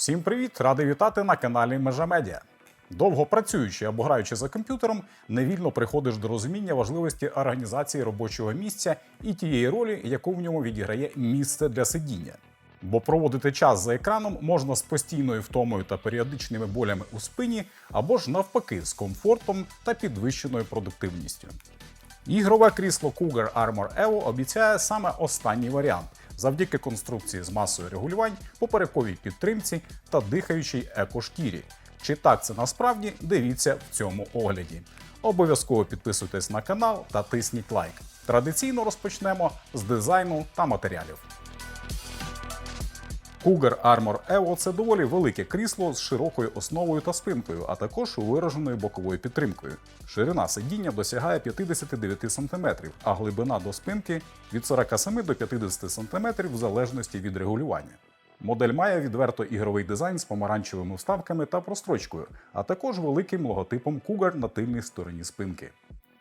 Всім привіт! Радий вітати на каналі Межа Медіа. Довго працюючи або граючи за комп'ютером, невільно приходиш до розуміння важливості організації робочого місця і тієї ролі, яку в ньому відіграє місце для сидіння. Бо проводити час за екраном можна з постійною втомою та періодичними болями у спині, або ж навпаки, з комфортом та підвищеною продуктивністю. Ігрове крісло Cougar Armor Evo обіцяє саме останній варіант завдяки конструкції з масою регулювань, поперековій підтримці та дихаючій екошкірі. Чи так це насправді дивіться в цьому огляді. Обов'язково підписуйтесь на канал та тисніть лайк. Традиційно розпочнемо з дизайну та матеріалів. Cougar Armor Evo – це доволі велике крісло з широкою основою та спинкою, а також вираженою боковою підтримкою. Ширина сидіння досягає 59 см, а глибина до спинки від 47 до 50 см в залежності від регулювання. Модель має відверто ігровий дизайн з помаранчевими вставками та прострочкою, а також великим логотипом Cougar на тильній стороні спинки.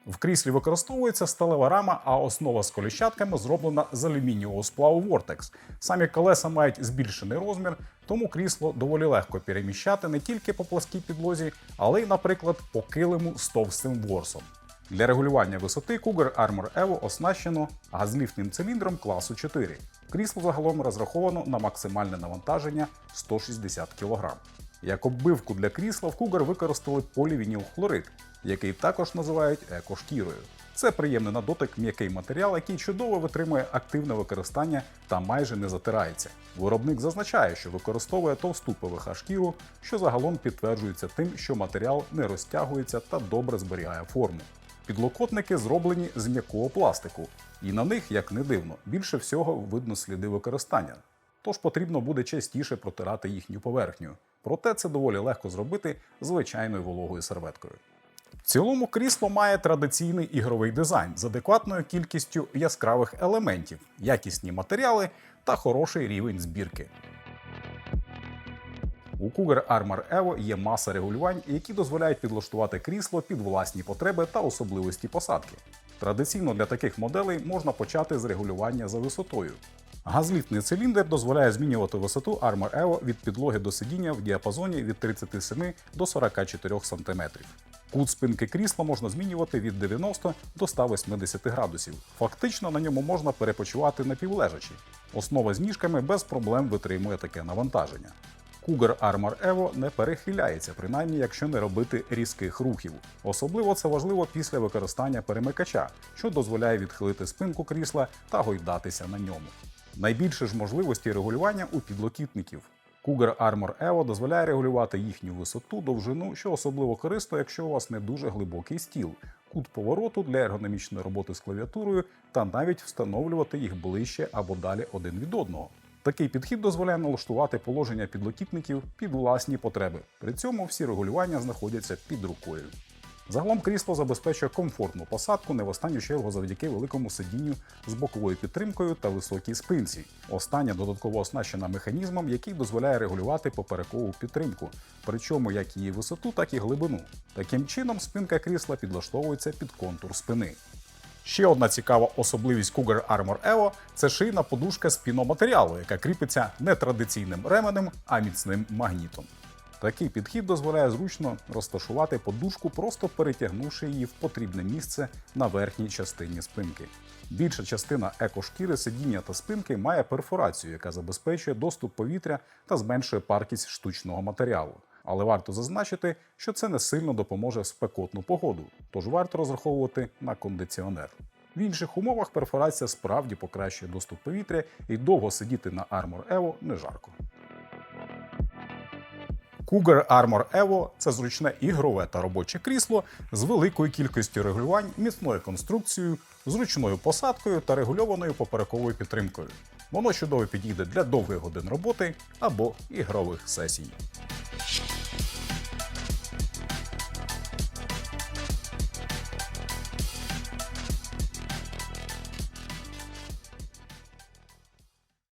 В кріслі використовується сталева рама, а основа з коліщатками зроблена з алюмінієвого сплаву Vortex. Самі колеса мають збільшений розмір, тому крісло доволі легко переміщати не тільки по пласкій підлозі, але й, наприклад, по килиму з товстим ворсом. Для регулювання висоти Cougar Armor Evo оснащено газліфтним циліндром класу 4. Крісло загалом розраховано на максимальне навантаження 160 кг. Як оббивку для крісла в Cougar використали полівінілхлорид, який також називають екошкірою. Це приємний на дотик м'який матеріал, який чудово витримує активне використання та майже не затирається. Виробник зазначає, що використовує товсту ПВХ шкіру, що загалом підтверджується тим, що матеріал не розтягується та добре зберігає форму. Підлокотники зроблені з м'якого пластику, і на них, як не дивно, більше всього видно сліди використання. Тож потрібно буде частіше протирати їхню поверхню. Проте це доволі легко зробити звичайною вологою серветкою. В цілому крісло має традиційний ігровий дизайн з адекватною кількістю яскравих елементів, якісні матеріали та хороший рівень збірки. У Cougar Armor Evo є маса регулювань, які дозволяють підлаштувати крісло під власні потреби та особливості посадки. Традиційно для таких моделей можна почати з регулювання за висотою. Газлітний циліндр дозволяє змінювати висоту Armor Evo від підлоги до сидіння в діапазоні від 37 до 44 см. Кут спинки крісла можна змінювати від 90 до 180 градусів. Фактично на ньому можна перепочивати напівлежачи. Основа з ніжками без проблем витримує таке навантаження. Cougar Armor Evo не перехиляється, принаймні якщо не робити різких рухів. Особливо це важливо після використання перемикача, що дозволяє відхилити спинку крісла та гойдатися на ньому. Найбільше ж можливості регулювання у підлокітників. Cougar Armor Evo дозволяє регулювати їхню висоту, довжину, що особливо корисно, якщо у вас не дуже глибокий стіл, кут повороту для ергономічної роботи з клавіатурою та навіть встановлювати їх ближче або далі один від одного. Такий підхід дозволяє налаштувати положення підлокітників під власні потреби. При цьому всі регулювання знаходяться під рукою. Загалом крісло забезпечує комфортну посадку не в останню чергу завдяки великому сидінню з боковою підтримкою та високій спинці. Остання додатково оснащена механізмом, який дозволяє регулювати поперекову підтримку, причому як її висоту, так і глибину. Таким чином, спинка крісла підлаштовується під контур спини. Ще одна цікава особливість Cougar Armor Evo – це шийна подушка з піноматеріалу, яка кріпиться не традиційним ременем, а міцним магнітом. Такий підхід дозволяє зручно розташувати подушку, просто перетягнувши її в потрібне місце на верхній частині спинки. Більша частина екошкіри сидіння та спинки має перфорацію, яка забезпечує доступ повітря та зменшує паркість штучного матеріалу. Але варто зазначити, що це не сильно допоможе в спекотну погоду, тож варто розраховувати на кондиціонер. В інших умовах перфорація справді покращує доступ повітря і довго сидіти на Armor Evo не жарко. Cougar Armor Evo – це зручне ігрове та робоче крісло з великою кількістю регулювань, міцною конструкцією, зручною посадкою та регульованою поперековою підтримкою. Воно чудово підійде для довгих годин роботи або ігрових сесій.